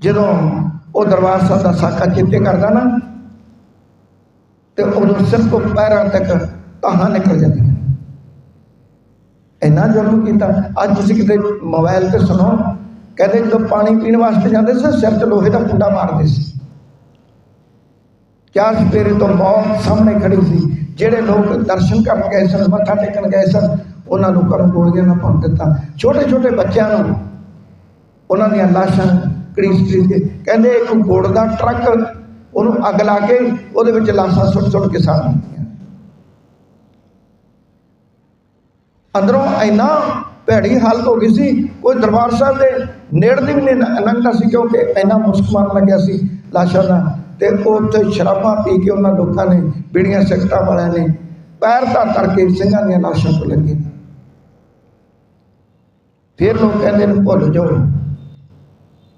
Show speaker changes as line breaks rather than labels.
ਜਦੋਂ ਉਹ ਦਰਬਾਰ ਸਾਹਿਬ ਦਾ ਸਾਕਾ ਚਿੱਤੇ ਕਰਦਾ ਨਾ, ਤੇ ਉਦੋਂ ਸਿਰ ਤੋਂ ਪੈਰਾਂ ਤੱਕ ਤਾਹਾਂ ਨਿਕਲ ਜਾਂਦੀਆਂ ਇੰਨਾ ਜ਼ੁਲਮ ਕੀਤਾ। ਅੱਜ ਤੁਸੀਂ ਕਿਤੇ ਮੋਬਾਈਲ ਤੇ ਸੁਣੋ, ਕਹਿੰਦੇ ਜਦੋਂ ਪਾਣੀ ਪੀਣ ਵਾਸਤੇ ਜਾਂਦੇ ਸੀ, ਸਿਰ 'ਚ ਲੋਹੇ ਦਾ ਕੁੰਡਾ ਮਾਰਦੇ ਸੀ। ਚਾਰ ਸਪੇਰੇ ਤੋਂ ਬਹੁਤ ਸਾਹਮਣੇ ਖੜੀ ਸੀ। ਜਿਹੜੇ ਲੋਕ ਦਰਸ਼ਨ ਕਰਨ ਗਏ ਸਨ, ਮੱਥਾ ਟੇਕਣ ਗਏ ਸਨ, ਉਹਨਾਂ ਨੂੰ ਘਰੋਂ ਗੋਲੀਆਂ ਨਾਲ ਭੰਨ ਦਿੱਤਾ। ਛੋਟੇ ਛੋਟੇ ਬੱਚਿਆਂ ਨੂੰ, ਉਹਨਾਂ ਦੀਆਂ ਲਾਸ਼ਾਂ ਕਰੀਸ ਕਰੀਸ ਕੇ ਕਹਿੰਦੇ ਇੱਕ ਗੁੜ ਦਾ ਟਰੱਕ, ਉਹਨੂੰ ਅੱਗ ਲਾ ਕੇ ਉਹਦੇ ਵਿੱਚ ਲਾਸ਼ਾਂ ਸੁੱਟ ਸੁੱਟ ਕੇ ਸਾੜ ਦਿੱਤੀਆਂ। ਅੰਦਰੋਂ ਇੰਨਾ ਭੈੜੀ ਹਾਲਤ ਹੋ ਗਈ ਸੀ, ਕੋਈ ਦਰਬਾਰ ਸਾਹਿਬ ਦੇ ਨੇੜੇ ਦੀ ਵੀ ਨਹੀਂ ਲੰਘਦਾ ਸੀ ਕਿਉਂਕਿ ਇੰਨਾ ਮੁਸ਼ਕ ਮਾਰਨ ਲੱਗਿਆ ਸੀ ਲਾਸ਼ਾਂ ਦਾ ਤੇ ਉੱਥੇ ਸ਼ਰਾਬਾਂ ਪੀ ਕੇ ਉਹਨਾਂ ਲੋਕਾਂ ਨੇ, ਬੀੜੀਆਂ, ਸਿਗਰਟਾਂ ਵਾਲਿਆਂ ਨੇ ਪੈਰ ਧਰ ਧਰ ਸਿੰਘਾਂ ਦੀਆਂ ਲਾਸ਼ਾਂ ਤੋਂ ਲੱਗੇ। ਫਿਰ ਲੋਕ ਕਹਿੰਦੇ ਨੇ ਭੁੱਲ ਜਾਓ।